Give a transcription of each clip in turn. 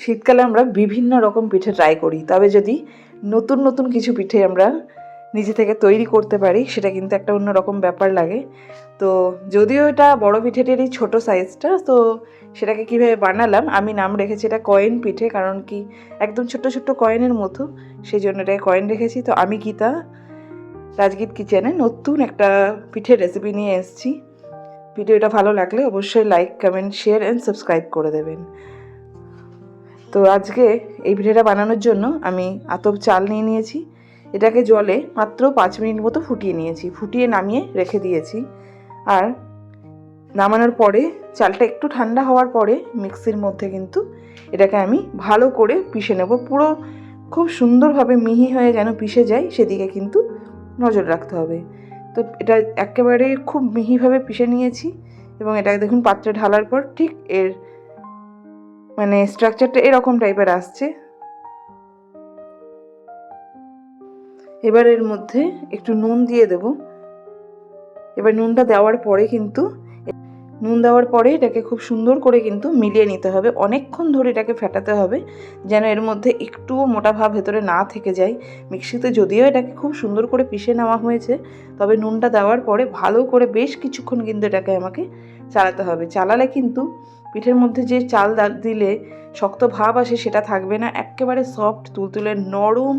শীতকালে আমরা বিভিন্ন রকম পিঠে ট্রাই করি। তবে যদি নতুন নতুন কিছু পিঠে আমরা নিজে থেকে তৈরি করতে পারি, সেটা কিন্তু একটা অন্যরকম ব্যাপার লাগে। তো যদিও এটা বড় পিঠেটিরই ছোট সাইজটা তো সেটাকে কীভাবে বানালাম, আমি নাম রেখেছি এটা কয়েন পিঠে, কারণ কি একদম ছোট্ট ছোট্ট কয়েনের মতো, সেই জন্য এটাকে কয়েন রেখেছি। তো আমি গীতা রাজগীত কিচেনে নতুন একটা পিঠের রেসিপি নিয়ে এসেছি। ভিডিওটা ভালো লাগলে অবশ্যই like comment share and subscribe করে দেবেন। তো আজকে এই পিঠেটা বানানোর জন্য আমি আতপ চাল নিয়ে নিয়েছি। এটাকে জলে মাত্র পাঁচ মিনিট মতো ফুটিয়ে নিয়েছি। ফুটিয়ে নামিয়ে রেখে দিয়েছি। আর নামানোর পরে চালটা একটু ঠান্ডা হওয়ার পরে মিক্সির মধ্যে কিন্তু এটাকে আমি ভালো করে পিষে নেব। পুরো খুব সুন্দরভাবে মিহি হয়ে যেন পিষে যায়, সেদিকে কিন্তু নজর রাখতে হবে। তো এটা একেবারে খুব মিহিভাবে পিষে নিয়েছি এবং এটাকে দেখুন পাত্রে ঢালার পর ঠিক এর মানে স্ট্রাকচারটা এরকম টাইপের আসছে। এবার এর মধ্যে একটু নুন দিয়ে দেব। এবার নুনটা দেওয়ার পরে কিন্তু নুন দেওয়ার পরে এটাকে খুব সুন্দর করে কিন্তু মিলিয়ে নিতে হবে। অনেকক্ষণ ধরে এটাকে ফেটাতে হবে যেন এর মধ্যে একটুও মোটা ভাব ভেতরে না থেকে যায়। মিক্সিতে যদিও এটাকে খুব সুন্দর করে পিষে নেওয়া হয়েছে, তবে নুনটা দেওয়ার পরে ভালো করে বেশ কিছুক্ষণ কিন্তু এটাকে আমাকে চালাতে হবে। চালালে কিন্তু পিঠের মধ্যে যে চাল দিলে শক্ত ভাব আসে সেটা থাকবে না। একেবারে সফট তুলতুলে নরম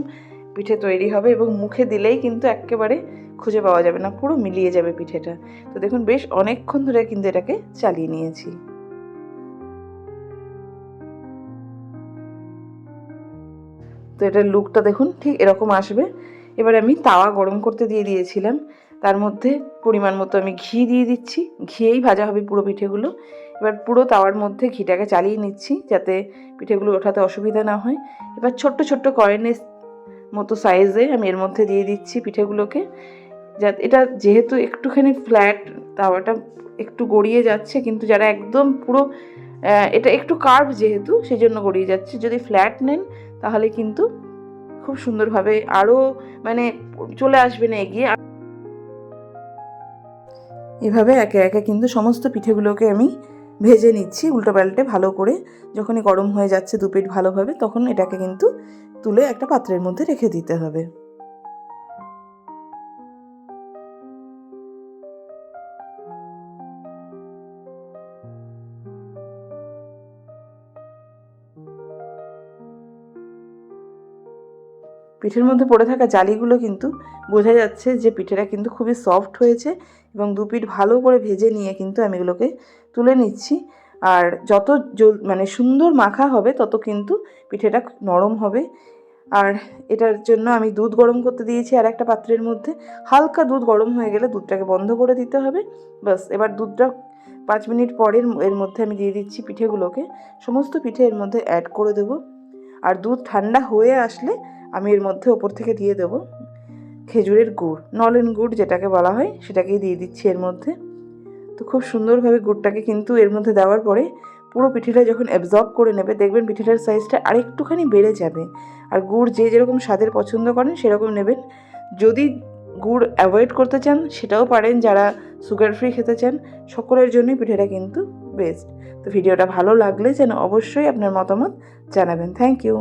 পিঠে তৈরি হবে এবং মুখে দিলেই কিন্তু একেবারে খুঁজে পাওয়া যাবে না, পুরো মিলিয়ে যাবে পিঠেটা। তো দেখুন, বেশ অনেকক্ষণ ধরে কিন্তু এটাকে চালিয়ে নিয়েছি। তো এটার লুকটা দেখুন, ঠিক এরকম আসবে। এবার আমি তাওয়া গরম করতে দিয়ে দিয়েছিলাম। তার মধ্যে পরিমাণ মতো আমি ঘি দিয়ে দিচ্ছি। ঘিয়েই ভাজা হবে পুরো পিঠেগুলো। এবার পুরো তাওয়ার মধ্যে ঘিটাকে চালিয়ে নিচ্ছি যাতে পিঠেগুলো ওঠাতে অসুবিধা না হয়। এবার ছোট্ট ছোট্ট কয়েনের মতো সাইজে আমি এর মধ্যে দিয়ে দিচ্ছি পিঠেগুলোকে। যা এটা যেহেতু একটুখানি ফ্ল্যাট তাওয়াটা একটু গড়িয়ে যাচ্ছে, কিন্তু যারা একদম পুরো এটা একটু কার্ভ যেহেতু সেই জন্য গড়িয়ে যাচ্ছে। যদি ফ্ল্যাট নেন, তাহলে কিন্তু খুব সুন্দরভাবে আরও মানে চলে আসবে না এগিয়ে। এভাবে একে একে কিন্তু সমস্ত পিঠেগুলোকে আমি ভেজে নিচ্ছি উল্টো পাল্টে ভালো করে। যখনই গরম হয়ে যাচ্ছে দুপিট ভালোভাবে, তখন এটাকে কিন্তু তুলে একটা পাত্রের মধ্যে রেখে দিতে হবে। পিঠের মধ্যে পড়ে থাকা জালিগুলো কিন্তু বোঝা যাচ্ছে যে পিঠেটা কিন্তু খুবই সফট হয়েছে এবং দু পিঠ ভালো করে ভেজে নিয়ে কিন্তু আমি এগুলোকে তুলে নিচ্ছি। আর যত মানে সুন্দর মাখা হবে, তত কিন্তু পিঠেটা নরম হবে। আর এটার জন্য আমি দুধ গরম করতে দিয়েছি আর একটা পাত্রের মধ্যে। হালকা দুধ গরম হয়ে গেলে দুধটাকে বন্ধ করে দিতে হবে। বাস এবার দুধটা পাঁচ মিনিট পরের এর মধ্যে আমি দিয়ে দিচ্ছি পিঠেগুলোকে। সমস্ত পিঠে এর মধ্যে অ্যাড করে দেবো। আর দুধ ঠান্ডা হয়ে আসলে আমি এর মধ্যে ওপর থেকে দিয়ে দেবো। খেজুরের গুড়, নলেন গুড় যেটাকে বলা হয়, সেটাকেই দিয়ে দিচ্ছি এর মধ্যে। তো খুব সুন্দরভাবে গুড়টাকে কিন্তু এর মধ্যে দেওয়ার পরে পুরো পিঠেটা যখন অ্যাবজর্ব করে নেবে, দেখবেন পিঠেটার সাইজটা আরেকটুখানি বেড়ে যাবে। আর গুড় যে যেরকম স্বাদের পছন্দ করেন সেরকম নেবেন। যদি গুড় অ্যাভয়েড করতে চান, সেটাও পারেন যারা সুগার ফ্রি খেতে চান, সকলের জন্যই পিঠেটা কিন্তু বেস্ট তো ভিডিওটা ভালো লাগলে যেন অবশ্যই আপনার মতামত জানাবেন। Thank you